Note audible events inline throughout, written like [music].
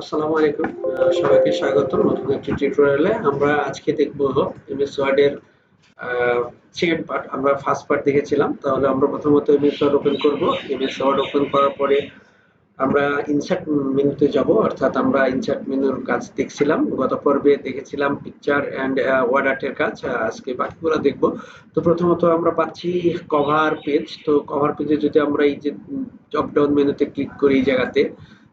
আসসালামু আলাইকুম। সবাইকে স্বাগত নতুন একটি টিউটোরিয়ালে আমরা আজকে দেখব এমএস ওয়ার্ড এর সেকেন্ড পার্ট আমরা ফার্স্ট পার্ট দেখেছিলাম। তাহলে আমরা প্রথমত এমএস ওয়ার্ড ওপেন করব। এমএস ওয়ার্ড ওপেন করার পরে আমরা ইনসার্ট মেনুতে যাব। অর্থাৎ আমরা ইনসার্ট মেনুর কাজ দেখছিলাম। গত পর্বে দেখেছিলাম পিকচার অ্যান্ড ওয়ার্ড আর্টের কাজ। আজকে বাকিগুলো দেখব। তো প্রথমত আমরা পাচ্ছি কভার পেজ তো কভার পেজে যদি আমরা এই যে ড্রপ ডাউন মেনুতে ক্লিক করি এই জায়গাতে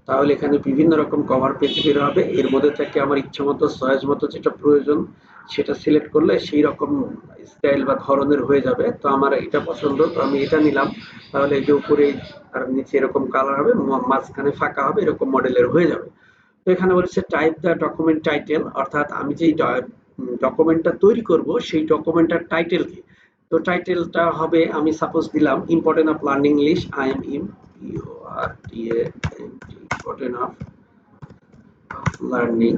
তাহলে এখানে বিভিন্ন রকম কভার পেজ বের হবে। এর মধ্যে থেকে আমার ইচ্ছা মতো সয়েজ মতো যেটা প্রয়োজন, সেটা সিলেক্ট করলে সেই রকম স্টাইল বা ধরনের হয়ে যাবে। তো আমার এটা পছন্দ, তো আমি এটা নিলাম। তাহলে এই যে উপরে আর নিচে এরকম কালার হবে মাঝখানে ফাঁকা হবে, এরকম মডেলের হয়ে যাবে। তো এখানে বলেছে টাইপ দ্য ডকুমেন্ট টাইটেল অর্থাৎ আমি যেই ডকুমেন্টটা তৈরি করব, সেই ডকুমেন্টটার টাইটেল কি? তো টাইটেলটা হবে, আমি সাপোজ দিলাম important of learning English I M ইম U R T A N T important of learning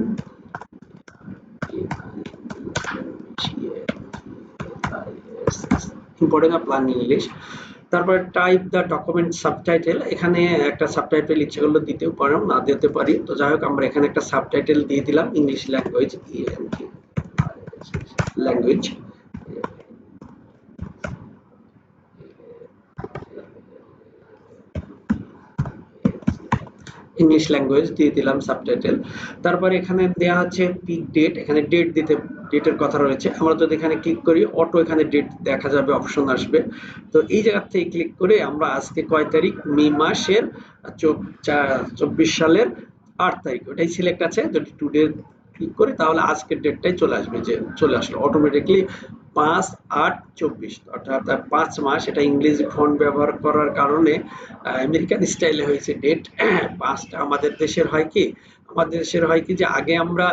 important of learning English তারপর টাইপ দ্য ডকুমেন্ট সাবটাইটেল এখানে একটা সাবটাইটেল ইচ্ছে করলে দিতেও পারো, না দিতে পারি। তো যাই হোক, আমরা এখানে একটা সাবটাইটেল দিয়ে দিলাম English language language English language দিয়ে দিলাম সাবটাইটেল তারপরে এখানে দেয়া আছে পিক ডেট এখানে ডেট দিতে ডেটের কথা রয়েছে। আমরা যদি এখানে ক্লিক করি অটো এখানে ডেট দেখা যাবে অপশন আসবে। তো এই জায়গা থেকে ক্লিক করে আমরা আজকে কয় তারিখ? মে মাসের চব্বিশ সালের আট তারিখ। ওটাই সিলেক্ট আছে। যদি টুডে ক্লিক করি, তাহলে আজকের ডেটটাই চলে আসবে যে, চলে আসলো। অটোমেটিকলি পাঁচ আট চব্বিশ। অর্থাৎ পাঁচ মাস এটা ইংরেজি ফন্ট ব্যবহার করার কারণে আমেরিকান স্টাইলে হয়েছে ডেট। [clears throat] পাঁচটা আমাদের দেশের হয় কি, আমাদের দেশের হয় কি যে আগে আমরা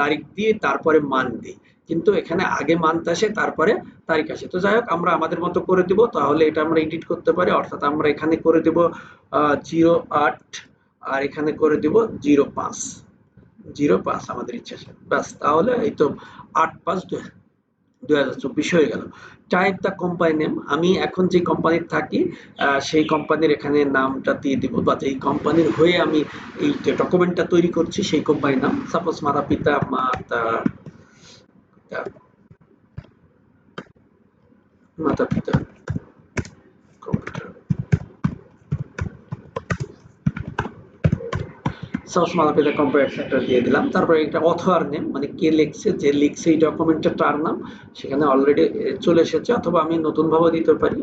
তারিখ দিয়ে তারপরে মান দিই। কিন্তু এখানে আগে মান্থ আসে, তারপরে তারিখ আসে। তো যাই হোক, আমরা আমাদের মতো করে দিব, তাহলে এটা আমরা এডিট করতে পারি। অর্থাৎ, আমরা এখানে করে দিব জিরো আট, আর এখানে করে দিব জিরো পাঁচ। জিরো পাঁচ আমাদের ইচ্ছা ব্যাস, তাহলে এই তো আট পাঁচ দুই হাজার চব্বিশ হয়ে গেল। টাইপ দ্য কোম্পানি নেম আমি এখন যে কোম্পানির থাকি সেই কোম্পানির এখানে নামটা দিয়ে দিব। বা যেই কোম্পানির হয়ে আমি এই যে ডকুমেন্টটা তৈরি করছি, সেই কোম্পানির নাম। সাপোজ মাতা পিতা মাতা মাতা পিতা কম্পিউটার পিতা কম্পিউটার সেন্টার দিয়ে দিলাম। তারপরে একটা অথর নেম মানে কে লিখছে, যে লিখছে এই ডকুমেন্টটা তার নাম, সেখানে অলরেডি চলে এসেছে, অথবা আমি নতুন ভাবে দিতে পারি।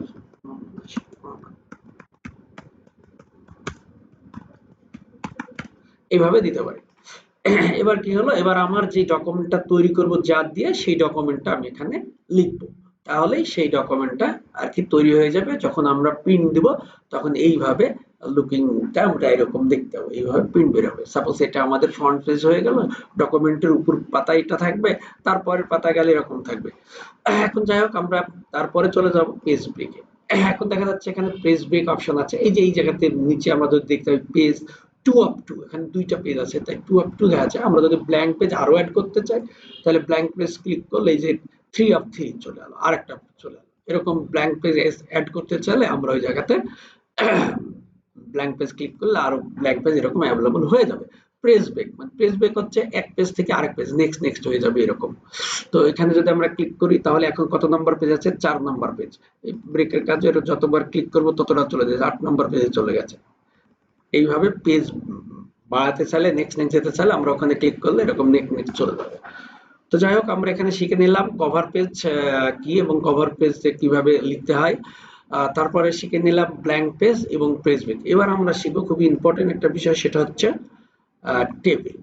এইভাবে দিতে পারি। এবার কি হলো? এবার আমার যে ডকুমেন্টটা তৈরি করব যা দিয়ে, সেই ডকুমেন্টটা আমি এখানে লিখব। তাহলেই সেই ডকুমেন্টটা আর কি তৈরি হয়ে যাবে। যখন আমরা প্রিন্ট দিব, তখন এইভাবে লুকিংটা ওটা এরকম দেখতে হবে। এইভাবে প্রিন্ট বের হবে। সাপোজ এটা আমাদের ফ্রন্ট পেজ হয়ে গেল ডকুমেন্টের উপর পাতা এটা থাকবে, তারপরের পাতা গেলে এরকম থাকবে। এখন যাই হোক, আমরা তারপরে চলে যাব পেজ ব্রেকে এখন দেখা যাচ্ছে এখানে পেজ ব্রেক অপশন আছে। এই যে এই জায়গাতে নিচে আমরা যদি দেখতে পাই পেজ টু আপ টু এখানে দুইটা পেজ আছে, তাই টু আপ টু দেখা যায় আমরা যদি ব্ল্যাঙ্ক পেজ আরও অ্যাড করতে চাই, তাহলে ব্ল্যাঙ্ক পেজ ক্লিক করলে এই যে থ্রি অফ থ্রি চলে এলো, আরেকটা চলে এলো। এরকম ব্ল্যাঙ্ক পেজ অ্যাড করতে চাইলে আমরা ওই জায়গাতে ব্ল্যাঙ্ক পেজ ক্লিক করলে আরও ব্ল্যাঙ্ক পেজ এরকম অ্যাভেলেবল হয়ে যাবে। প্রেস ব্রেক মানে প্রেস ব্রেক হচ্ছে এক পেজ থেকে আরেক পেজ নেক্সট নেক্সট হয়ে যাবে এরকম। তো এখানে যদি আমরা ক্লিক করি, তাহলে এখন কত নাম্বার পেজ আছে? চার নাম্বার পেজ এই ব্রেকের কাজে এটা যতবার ক্লিক করব, ততটা চলে যাচ্ছে আট নাম্বার পেজে চলে গেছে। এইভাবে পেজ বাড়াতে চাইলে নেক্সট নেক্সট যেতে চাইলে আমরা ওখানে ক্লিক করলে এরকম নেক্সট নেক্সট চলে যাবে। তো যাই হোক, আমরা এখানে শিখে নিলাম কভার পেজ কি এবং কভার পেজ কীভাবে লিখতে হয়। তারপরে শিখে নিলাম ব্ল্যাঙ্ক পেজ এবং পেজ ব্রেক এবার আমরা শিখব খুবই ইম্পর্টেন্ট একটা বিষয়, সেটা হচ্ছে টেবিল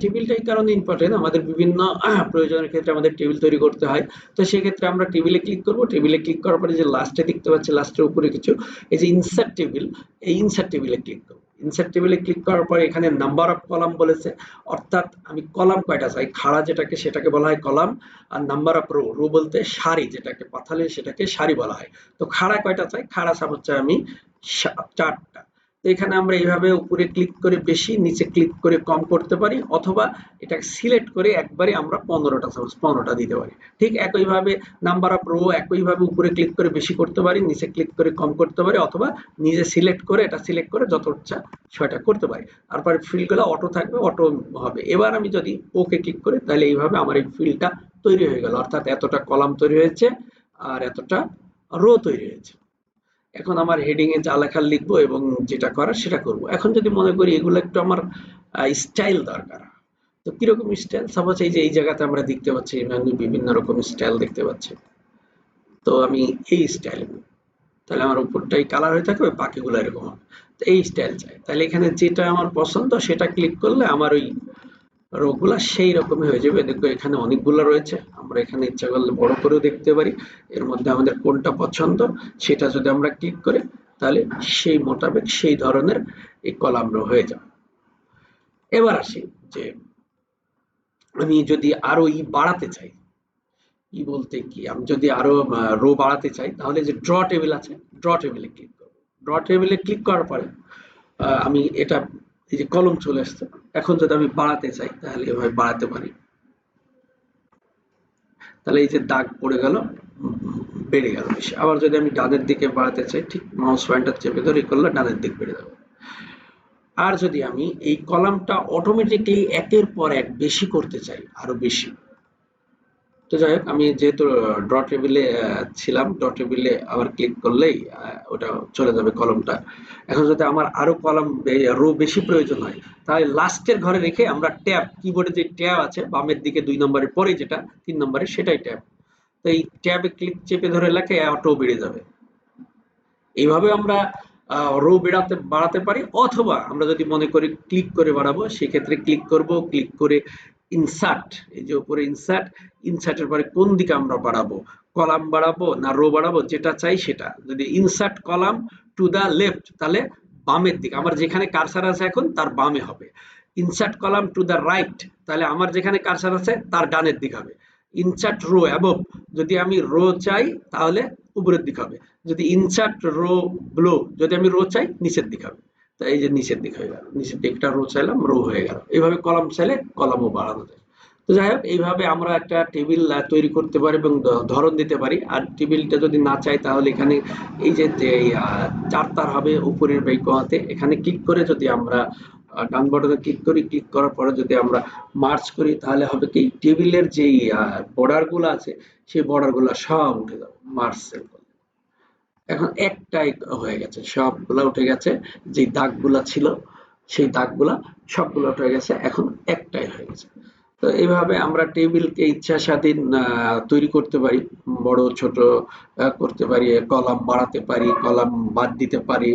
টেবিলটা [clears throat] এই কারণে ইম্পর্টেন্ট আমাদের বিভিন্ন, [clears throat] প্রয়োজনের ক্ষেত্রে আমাদের টেবিল তৈরি করতে হয়। তো সেক্ষেত্রে আমরা টেবিলে ক্লিক করব। টেবিলে ক্লিক করার পরে যে লাস্টে দেখতে পাচ্ছি লাস্টের উপরে কিছু, এই যে ইনসার্ট টেবিল এই ইনসার্ট টেবিলে ক্লিক করব। ইনসার্ট টেবিলে ক্লিক করার পর এখানে নাম্বার অফ কলাম বলেছে। অর্থাৎ আমি কলাম কয়টা? চাই খাড়া যেটাকে সেটাকে বলা হয় কলাম আর নাম্বার অফ রো রো বলতে সারি যেটাকে, পাথালে সেটাকে সারি বলা হয়। তো খাড়া কয়টা? চাই খাড়া সাপোজ চাই আমি চারটা। এখানে আমরা এইভাবে উপরে ক্লিক করে বেশি, নিচে ক্লিক করে কম করতে পারি, অথবা এটা সিলেক্ট করে একবারে আমরা পনেরোটা সাপোজ পনেরোটা দিতে পারি। ঠিক একইভাবে নাম্বার অফ রো একইভাবে উপরে ক্লিক করে বেশি করতে পারি, নিচে ক্লিক করে কম করতে পারি, অথবা নিজে সিলেক্ট করে, এটা সিলেক্ট করে যত ইচ্ছা ছয়টা করতে পারি। তারপরে ফিল্ডগুলো অটো থাকবে অটো হবে। এবার আমি যদি ওকে ক্লিক করি, তাহলে এইভাবে আমার এই ফিল্ডটা তৈরি হয়ে গেল। অর্থাৎ এতটা কলাম তৈরি হয়েছে, আর এতটা রো তৈরি হয়েছে। এখন আমার হেডিং এ যা লেখা লিখব এবং যেটা করার সেটা করব। এখন যদি মনে করি এগুলো একটু আমার স্টাইল দরকার। তো কীরকম স্টাইল সাপোজ এই যে, এই জায়গাতে আমরা দেখতে পাচ্ছি বিভিন্ন রকম স্টাইল দেখতে পাচ্ছি। তো আমি এই স্টাইল তাহলে আমার উপরটাই কালার হয়ে থাকবে, বাকিগুলো এরকম তো এই স্টাইল চাই। তাহলে এখানে যেটা আমার পছন্দ, সেটা ক্লিক করলে আমার ওই রোগুলা সেই রকমই হয়ে যাবে। দেখো, এখানে অনেকগুলো রয়েছে। আমরা এখানে ইচ্ছা করলে বড় করেও দেখতে পারি। এর মধ্যে আমাদের কোনটা পছন্দ, সেটা যদি আমরা ক্লিক করি, তাহলে সেই মোতাবেক সেই ধরনের এই কলাম হয়ে যাবে। এবার আসি যে আমি যদি আরও ই বাড়াতে চাই, ই বলতে কি, আমি যদি আরও রো বাড়াতে চাই, তাহলে যে ড্র টেবিল আছে ড্র টেবিলে ক্লিক করব। ড্র টেবিলে ক্লিক করার পরে আমি এটা এই যে কলম চলে আসছে, এখন যদি আমি বাড়াতে চাই, তাহলে এভাবে বাড়াতে পারি। তাহলে এই যে দাগ পড়ে গেল, বেড়ে গেল বেশি। আবার যদি আমি ডানের দিকে বাড়াতে চাই, ঠিক মাউস পয়েন্টার চেপে ধরে করলে ডানের দিক বেড়ে যাবে। আর যদি আমি এই কলামটা অটোমেটিকলি একের পর এক বেশি করতে চাই, আরও বেশি তো যাই হোক, আমি যেহেতু ড্র টেবিলে ছিলাম ড্র টেবিলে আবার ক্লিক করলেই ওটা চলে যাবে কলমটা। এখন যদি আমার আরও কলম রো বেশি প্রয়োজন হয়, তাহলে লাস্টের ঘরে রেখে আমরা ট্যাব কিবোর্ডে যে ট্যাব আছে, বামের দিকে দুই নম্বরের পরে যেটা, তিন নম্বরে সেটাই ট্যাব। তো এই ট্যাবে ক্লিক চেপে ধরে লেখে অটো বেড়ে যাবে। এইভাবে আমরা রো বেড়াতে, বাড়াতে পারি, অথবা আমরা যদি মনে করি ক্লিক করে বাড়াবো, সেক্ষেত্রে ক্লিক করব ক্লিক করে ইনসার্ট এই যে উপরে ইনসার্ট ইনসার্টের পরে কোন দিকে আমরা বাড়াবো? কলাম বাড়াবো না রো বাড়াবো? যেটা চাই সেটা। যদি insert column to the left তাহলে বামের দিকে। আমার যেখানে কারসার আছে এখন, তার বামে হবে। Insert column to the right তাহলে আমার যেখানে কারসার আছে, তার ডানের দিক হবে। ইনসার্ট রো অ্যাবভ যদি আমি রো চাই, তাহলে উপরের দিক হবে। যদি ইনসার্ট রো ব্লো যদি আমি রো চাই, নিচের দিক হবে। তো এই যে নিচের দিক হয়ে গেল, নিচের দিকটা রো চাইলাম, রো হয়ে গেল। এইভাবে কলাম চাইলে কলামও বাড়ানো যায়। তো যাই হোক, এইভাবে আমরা একটা টেবিল তৈরি করতে পারি এবং ধরন দিতে পারি। আর টেবিলটা যদি না চাই, তাহলে এখানে এই যে চার তার হবে উপরের বাইকোয়াতে এখানে ক্লিক করে যদি আমরা ডান বাটনে ক্লিক করি, ক্লিক করার পরে যদি আমরা মার্চ করি, তাহলে হবে কি টেবিলের যেই বর্ডারগুলো আছে, সেই বর্ডারগুলো সব উঠে যাবে মার্চ এখন একটাই হয়ে গেছে, সবগুলা উঠে গেছে, যে দাগগুলা ছিল, সেই দাগগুলা সবগুলো উঠে গেছে, এখন একটাই হয়ে গেছে। তো এইভাবে আমরা টেবিলকে ইচ্ছা স্বাধীন তৈরি করতে পারি, বড়, ছোট করতে পারি, কলাম বাড়াতে পারি, কলাম বাদ দিতে পারি।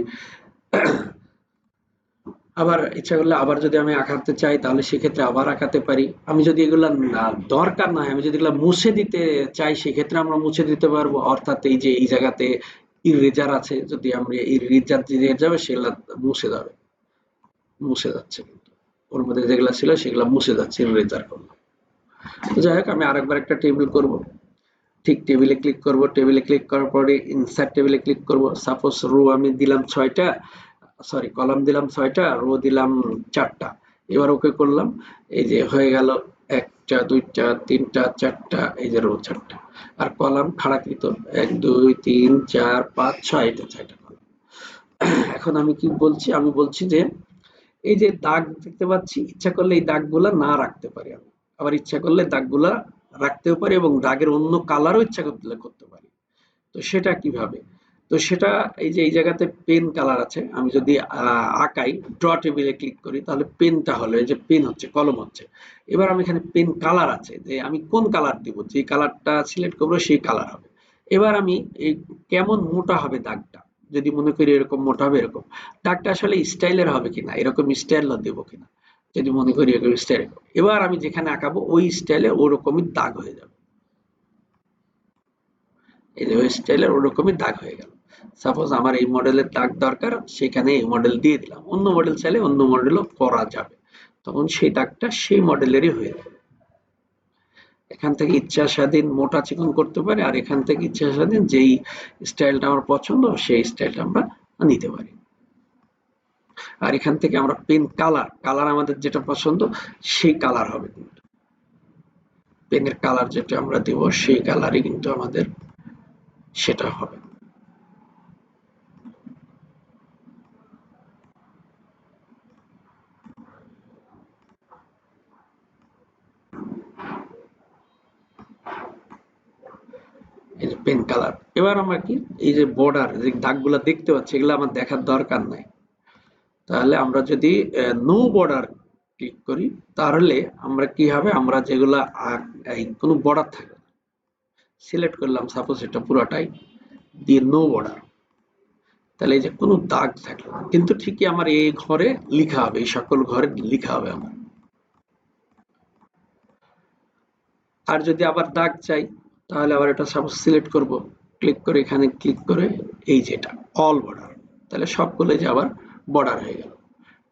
আবার ইচ্ছা করলে আবার যদি আমি আঁকাতে চাই, তাহলে সেক্ষেত্রে আবার আঁকাতে পারি। আমি যদি এগুলা দরকার না হয় আমি যদি এগুলা মুছে দিতে চাই, সেক্ষেত্রে আমরা মুছে দিতে পারব। অর্থাৎ এই যে, এই জায়গাতে ইরেজার আছে, যদি আমরা ইরেজার দিয়ে যাবে, সেগুলা মুছে যাবে। মুছে যাচ্ছে কিন্তু। ওর মধ্যে যেগুলা ছিল, সেগুলা মুছে যাচ্ছে ইরেজার করলাম যাই হোক, আমি আরেকবার একটা টেবিল করব। ঠিক টেবিলে ক্লিক করব। টেবিলে ক্লিক করার পরে ইনসার্ট টেবিলে ক্লিক করব। সাপোজ রো আমি দিলাম ছয়টা সরি কলাম দিলাম ছয়টা রো দিলাম চারটা। এবার ওকে করলাম, এই যে হয়ে গেল একটা, দুইটা, তিনটা, চারটা, এই যে রো চারটা। আর কলাম খাড়াকৃত। এক, দুই, তিন, চার, পাঁচ, ছয়, এটা ছয়টা কলাম। এখন আমি কি বলছি? আমি বলছি যে, এই যে দাগ দেখতে পাচ্ছি, ইচ্ছা করলে এই দাগগুলা না রাখতে পারি আমি। আবার ইচ্ছা করলে দাগগুলা রাখতেও পারি এবং দাগের অন্য কালারও ইচ্ছা করলে করতে পারি। তো সেটা কীভাবে? তো সেটা এই যে, এই জায়গাতে পেন কালার আছে, আমি যদি আঁকাই ড্র টেবিলে ক্লিক করি, তাহলে পেনটা হলো, এই যে পেন হচ্ছে, কলম হচ্ছে। এবার আমি এখানে পেন কালার আছে, যে আমি কোন কালার দিব যে কালারটা সিলেক্ট করব, সেই কালার হবে। এবার আমি এই কেমন মোটা হবে দাগটা, যদি মনে করি এরকম মোটা হবে, এরকম। দাগটা আসলে স্টাইলের হবে কিনা, এরকম স্টাইল দেবো কিনা, যদি মনে করি এরকম স্টাইল এবার আমি যেখানে আঁকাবো, ওই স্টাইলে ওরকমই দাগ হয়ে যাবে। এই যে, ওই স্টাইলের ওরকমই দাগ হয়ে গেল। সাপোজ আমার এই মডেলের দাগ দরকার, সেখানে এই মডেল দিয়ে দিলাম। অন্য মডেল চাইলে অন্য মডেলও করা যাবে। তখন সেই দাগটা সেই মডেলেরই হয়ে যাবে। এখান থেকে ইচ্ছা স্বাধীন মোটা চিকন করতে পারি, আর এখান থেকে ইচ্ছা স্বাধীন যেই স্টাইলটা আমার পছন্দ, সেই স্টাইলটা আমরা নিতে পারি। আর এখান থেকে আমরা পেন কালার কালার আমাদের যেটা পছন্দ, সেই কালার হবে কিন্তু। পেনের কালার যেটা আমরা দেব, সেই কালারই কিন্তু আমাদের সেটা হবে এই যে পেন কালার এবার আমরা কি? এই যে বর্ডার যে দাগগুলো দেখতে পাচ্ছি, এগুলো আমার দেখার দরকার নাই। তাহলে আমরা যদি নো বর্ডার ক্লিক করি, তাহলে আমরা কি হবে? আমরা যেগুলা কোনো বর্ডার থাকে সিলেক্ট করলাম সাপোজ এটা পুরোটাই, দিয়ে নো বর্ডার তাহলে এই যে কোনো দাগ থাকল কিন্তু ঠিকই আমার এই ঘরে লিখা হবে, এই সকল ঘরে লিখা হবে আমার। আর যদি আবার দাগ চাই তাহলে আবার এটা সাপোজ সিলেক্ট করব। ক্লিক করে এখানে ক্লিক করে এই যেটা অল বর্ডার তাহলে সবগুলো যে আবার বর্ডার হয়ে গেল।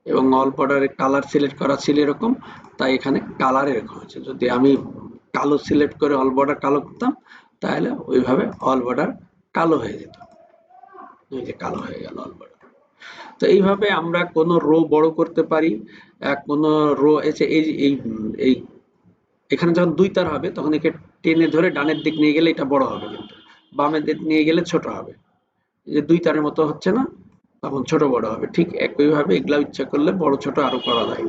এবং অল বর্ডারের কালার সিলেক্ট করা ছিল এরকম, তাই এখানে কালার এরকম হয়েছে। যদি আমি কালো সিলেক্ট করে অল বর্ডার কালো করতাম, তাহলে ওইভাবে অল বর্ডার কালো হয়ে যেত। এই যে কালো হয়ে গেল অল বর্ডার তো এইভাবে আমরা কোনো রো বড় করতে পারি কোনো রো এসে এই এই, এখানে যখন দুই তার হবে, তখন একে টেনে ধরে ডানের দিক নিয়ে গেলে এটা বড় হবে কিন্তু। বামের দিক নিয়ে গেলে ছোট হবে। যে দুই তারের মতো হচ্ছে না? তখন ছোট বড় হবে। ঠিক একইভাবে এগুলা ইচ্ছা করলে বড় ছোট আরও করা যায়।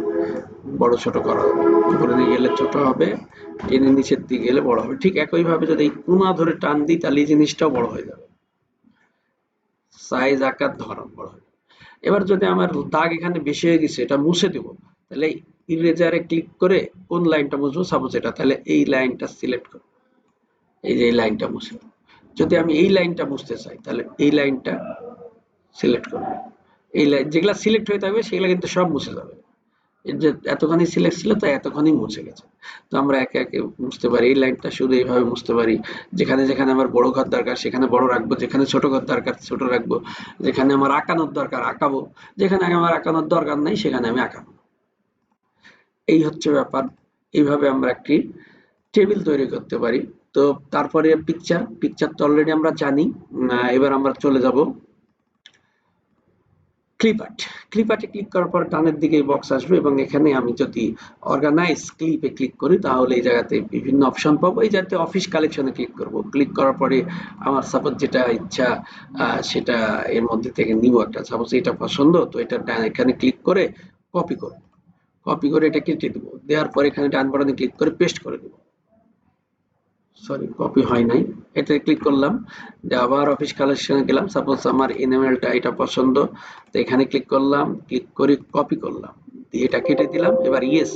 বড় ছোট করা হবে। উপরে নিয়ে গেলে ছোট হবে। টেনে নিচের দিকে গেলে বড় হবে। ঠিক একইভাবে যদি এই কোনা ধরে টান দিই, তাহলে এই জিনিসটাও বড় হয়ে যাবে। সাইজ, আকার, ধরন বড় হবে। এবার যদি আমার দাগ এখানে বেশি হয়ে গেছে, এটা মুছে দেব, তাহলে ইরেজারে ক্লিক করে কোন লাইনটা মুছবো সাপোজ এটা। তাহলে এই লাইনটা সিলেক্ট করব এই যে এই লাইনটা মুছে দেব। যদি আমি এই লাইনটা মুছতে চাই, তাহলে এই লাইনটা সিলেক্ট করব এই লাইন যেগুলো সিলেক্ট হয়ে থাকবে, সেগুলো কিন্তু সব মুছে যাবে। যে এতখানি সিলেক্ট ছিল, তাই এতখানি মুছে গেছে। তো আমরা একে একে মুছতে পারি। এই লাইনটা শুধু এইভাবে মুছতে পারি। যেখানে যেখানে আমার বড় ঘর দরকার, সেখানে বড় রাখব। যেখানে ছোট ঘর দরকার, ছোট রাখব। যেখানে আমার আঁকানোর দরকার, আঁকাবো। যেখানে আমার আঁকানোর দরকার নেই, সেখানে আমি আঁকাবো। এই হচ্ছে ব্যাপার। এইভাবে আমরা একটি টেবিল তৈরি করতে পারি। তো তারপরে পিকচার পিকচার তো অলরেডি আমরা জানি। এবার আমরা চলে যাব ক্লিপার্ট ক্লিপার্টে ক্লিক করার পর ডানের দিকে বক্স আসবে এবং এখানে আমি যদি অর্গানাইজ ক্লিপে ক্লিক করি, তাহলে এই জায়গাতে বিভিন্ন অপশন পাবো। এই জায়গাতে অফিস কালেকশনে ক্লিক করব। ক্লিক করার পরে আমার সাপোজ যেটা ইচ্ছা সেটা এর মধ্যে থেকে নিব একটা। সাপোজ এটা পছন্দ, তো এটা এখানে ক্লিক করে কপি করব। কপি করে এটা কেটে দেবো। দেওয়ার পর এখানে ডান বাটনে ক্লিক করে পেস্ট করে দেবো। সরি কপি হয় নাই। এটা ক্লিক করলাম। যে আবার অফিস কালেকশনে গেলাম। সাপোজ আমার এনিমেলটা এটা পছন্দ। তো এখানে ক্লিক করলাম। ক্লিক করে কপি করলাম। দিয়ে এটা কেটে দিলাম। এবার ইয়েস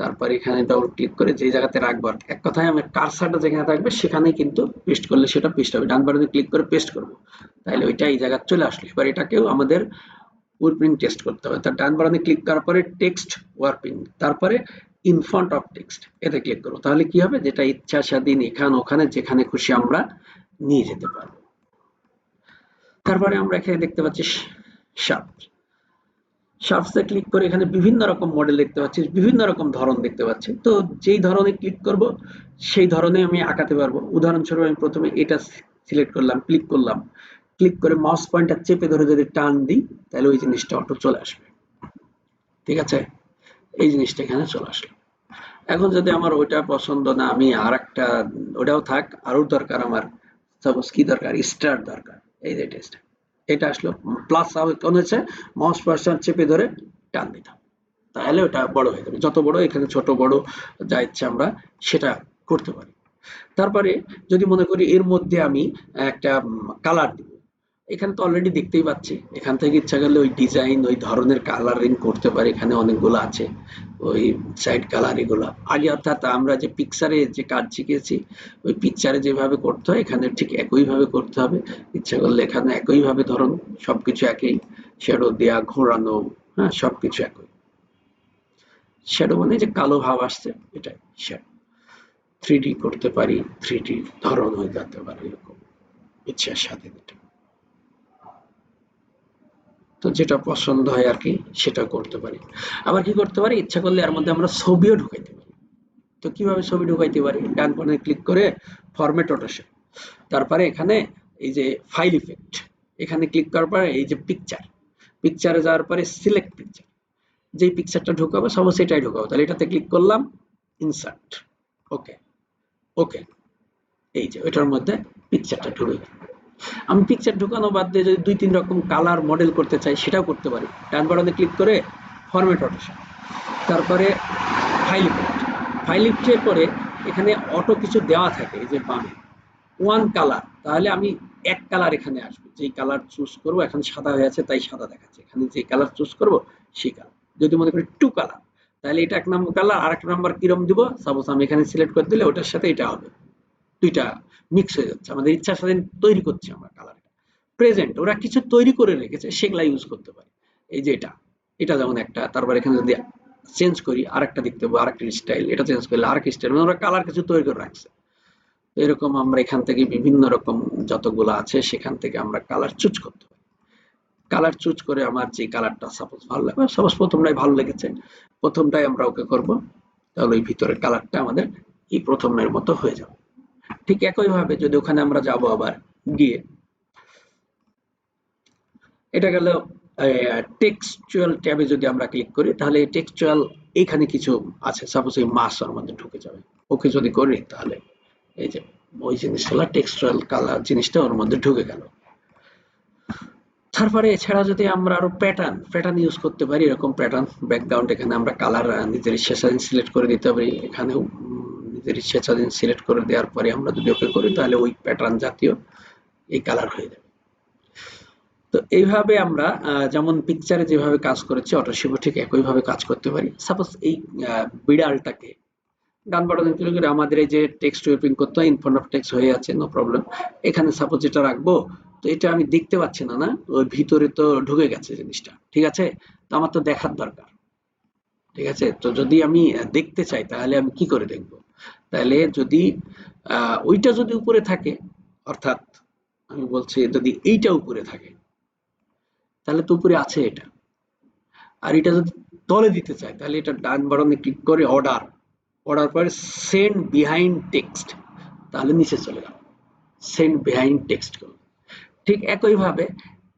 তারপর এখানে ডাবল ক্লিক করে যে জায়গাতে রাখব এক কথায় আমার কারসারটা যেখানে থাকবে সেখানে কিন্তু পেস্ট করলে সেটা পেস্ট হবে। ডান বাটনে ক্লিক করে পেস্ট করব। তাহলে ওইটা এই জায়গায় চলে আসলো। এবার এটাকেও আমাদের টেস্ট করতে হবে। তার ডান ক্লিক করার পরে টেক্সট তারপরে অফ টেক্সট এতে ক্লিক করব তাহলে কি হবে? যেটা ইচ্ছা, স্বাধীন, এখানে, ওখানে, যেখানে খুশি আমরা নিয়ে যেতে তারপরে আমরা এখানে দেখতে পাচ্ছি শার্প শার্পসে ক্লিক করে এখানে বিভিন্ন রকম মডেল দেখতে পাচ্ছি, বিভিন্ন রকম ধরন দেখতে পাচ্ছি। তো যেই ধরনে ক্লিক করব, সেই ধরনে আমি আঁকাতে পারব। উদাহরণস্বরূপ আমি প্রথমে এটা সিলেক্ট করলাম ক্লিক করলাম। ক্লিক করে মাউস পয়েন্টার চেপে ধরে যদি টান দিই, তাহলে ওই জিনিসটা অটো চলে আসবে। ঠিক আছে? এই জিনিসটা এখানে চলে আসলো। এখন যদি আমার ওইটা পছন্দ না, আমি আর একটা ওটাও থাক, আরও দরকার আমার সাপোজ কি দরকার? স্টার দরকার। এই যে টেস্ট এটা আসলো প্লাস কোন হচ্ছে? মাউস পার্সন চেপে ধরে টান দিতাম। তাহলে ওটা বড় হয়ে যাবে। যত বড়, এখানে ছোট বড় যা ইচ্ছা আমরা সেটা করতে পারি। তারপরে যদি মনে করি এর মধ্যে আমি একটা কালার দিব এখানে তো অলরেডি দেখতেই পাচ্ছি। এখান থেকে ইচ্ছা করলে ওই ডিজাইন ওই ধরনের কালারিং করতে পারি। এখানে অনেকগুলো আছে। ওই সাইড কালার এগুলো। আগে অর্থাৎ আমরা যে পিকচারে যে কাজ শিখেছি, ওই পিকচারে যেভাবে করতে হয়, এখানে ঠিক একইভাবে করতে হবে। ইচ্ছা করলে এখানে একইভাবে ধরুন, সবকিছু একই। শ্যাডো দেয়া, ঘোরানো হ্যাঁ সবকিছু একই। শ্যাডো মানে যে কালো ভাব আসছে, এটাই শ্যাডো থ্রি করতে পারি থ্রি ধরন হয়ে যেতে পারে, এরকম। ইচ্ছার সাথে এটা তো যেটা পছন্দ হয় আর কি সেটা করতে পারি। আবার কি করতে পারি? ইচ্ছা করলে এর মধ্যে আমরা ছবিও ঢুকাইতে পারি। তো কীভাবে ছবি ঢুকাইতে পারি? ডান বাটনে ক্লিক করে ফরম্যাট অটোশেপ তারপরে এখানে এই যে ফাইল ইফেক্ট এখানে ক্লিক করার পরে এই যে পিকচার পিকচারে যাওয়ার পরে সিলেক্ট পিকচার যেই পিকচারটা ঢুকাবো সব সেটাই ঢুকাবো, তাহলে এটাতে ক্লিক করলাম ইনসার্ট ওকে ওকে এই যে, ওইটার মধ্যে পিকচারটা ঢুকে। আমি পিকচার ঢুকানো বাদ দিয়ে যদি দুই তিন রকম কালার মডেল করতে চাই, সেটাও করতে পারি। ডান বাটনে ক্লিক করে ফরম্যাট অটোশন তারপরে ফাইল ইফেক্ট ফাইল ইফেক্টের পরে এখানে অটো কিছু দেওয়া থাকে, এই যে বামে। ওয়ান কালার তাহলে আমি এক কালার এখানে আসবে। যেই কালার চুজ করব, এখন সাদা হয়ে আছে, তাই সাদা দেখাচ্ছে। এখানে যে কালার চুজ করব, সেই কালার যদি মনে করি টু কালার তাহলে এটা এক নম্বর কালার আর এক নম্বর কিরম দিব? সাপোজ আমি এখানে সিলেক্ট করে দিলে ওটার সাথে এটা হবে। দুইটা মিক্স হয়ে যাচ্ছে, আমাদের ইচ্ছার সাথে তৈরি করছি আমরা কালারটা প্রেজেন্ট ওরা কিছু তৈরি করে রেখেছে, সেগুলা ইউজ করতে পারি। এই যে এটা এটা যেমন একটা, তারপর এখানে যদি চেঞ্জ করি আর একটা দেখতে পাবো, আরেকটা স্টাইল এটা চেঞ্জ করলে আরেকটা স্টাইল মানে ওরা কালার কিছু তৈরি করে রাখছে। এরকম আমরা এখান থেকে বিভিন্ন রকম যতগুলো আছে, সেখান থেকে আমরা কালার চুজ করতে পারি। কালার চুজ করে আমার যে কালারটা সাপোজ ভালো লাগবে সাপোজ প্রথমটাই ভালো লেগেছে, প্রথমটাই আমরা ওকে করব, তাহলে ওই ভিতরের কালারটা আমাদের এই প্রথমের মতো হয়ে যাবে। ঠিক একই ভাবে যদি ওখানে আমরা যাব আবার গিয়ে। এটা গেল টেক্সচুয়াল ট্যাবে যদি আমরা ক্লিক করি, তাহলে টেক্সচুয়াল এখানে কিছু আছে। সাপোজ এই ওর মধ্যে ঢুকে যাবে। ওকে যদি করি, তাহলে এই যে ওই জিনিসটা টেক্সচুয়াল কালার জিনিসটা ওর মধ্যে ঢুকে গেল। তারপরে এছাড়া যদি আমরা আরও প্যাটার্ন প্যাটার্ন ইউজ করতে পারি, এরকম প্যাটার্ন ব্যাকগ্রাউন্ড এখানে আমরা কালার নিজের ইচ্ছাধীন সিলেক্ট করে দিতে পারি। এখানেও নিজের ইচ্ছাধীন সিলেক্ট করে দেওয়ার পরে আমরা যদি ওকে করি, তাহলে ওই প্যাটার্ন জাতীয় এই কালার হয়ে যাবে। তো এইভাবে আমরা যেমন পিকচারে যেভাবে কাজ করেছি অটোশিপও ঠিক একইভাবে কাজ করতে পারি। সাপোজ এই বিড়ালটাকে, ডান বাটনে ক্লিক করে আমাদের এই যে টেক্সট টাইপিং করতে হয় ইনফ্রন্ট অফ টেক্সট হয়ে আছে নো প্রবলেম এখানে সাপোজ এটা রাখব, তো এটা আমি দেখতে পাচ্ছি না না? ওই ভিতরে তো ঢুকে গেছে জিনিসটা, ঠিক আছে? তো আমার তো দেখার দরকার, ঠিক আছে? তো যদি আমি দেখতে চাই, তাহলে আমি কি করে দেখব? তাহলে যদি ওইটা যদি উপরে থাকে, অর্থাৎ আমি বলছি যদি এইটা উপরে থাকে, তাহলে তো উপরে আছে এটা। আর এটা যদি তলে দিতে চাই তাহলে এটা ডান বাটনে ক্লিক করে অর্ডার অর্ডার পরে সেন্ড বিহাইন্ড টেক্সট তাহলে নিচে চলে গেল সেন্ড বিহাইন্ড টেক্সট করব ঠিক একইভাবে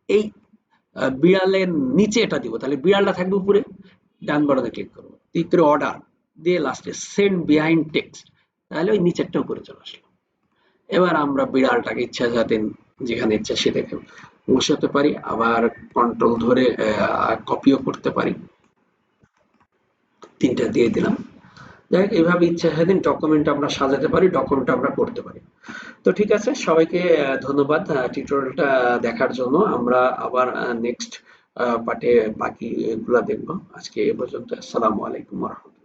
এই বিড়ালের নিচে এটা দিব, তাহলে বিড়ালটা থাকবে উপরে, ডান বাটনে ক্লিক করব। ক্লিক করে অর্ডার দিয়ে লাস্টে সেন্ড বিহাইন্ড টেক্সট তাহলে ওই নিচেরটা উপরে চলে আসলো। এবার আমরা বিড়ালটাকে ইচ্ছা যাতে যেখানে ইচ্ছা সেটাকে বসাতে পারি, আবার কন্ট্রোল ধরে কপিও করতে পারি। তিনটা দিয়ে দিলাম। যাই হোক এইভাবে ইচ্ছা স্বাধীন ডকুমেন্ট আমরা সাজাতে পারি ডকুমেন্ট আমরা করতে পারি। তো ঠিক আছে, সবাইকে ধন্যবাদ টিউটোরিয়ালটা দেখার জন্য। আমরা আবার নেক্সট পার্টে বাকি এগুলা দেখব। আজকে এ পর্যন্ত, আসসালামু আলাইকুম রহমতুল্লাহ।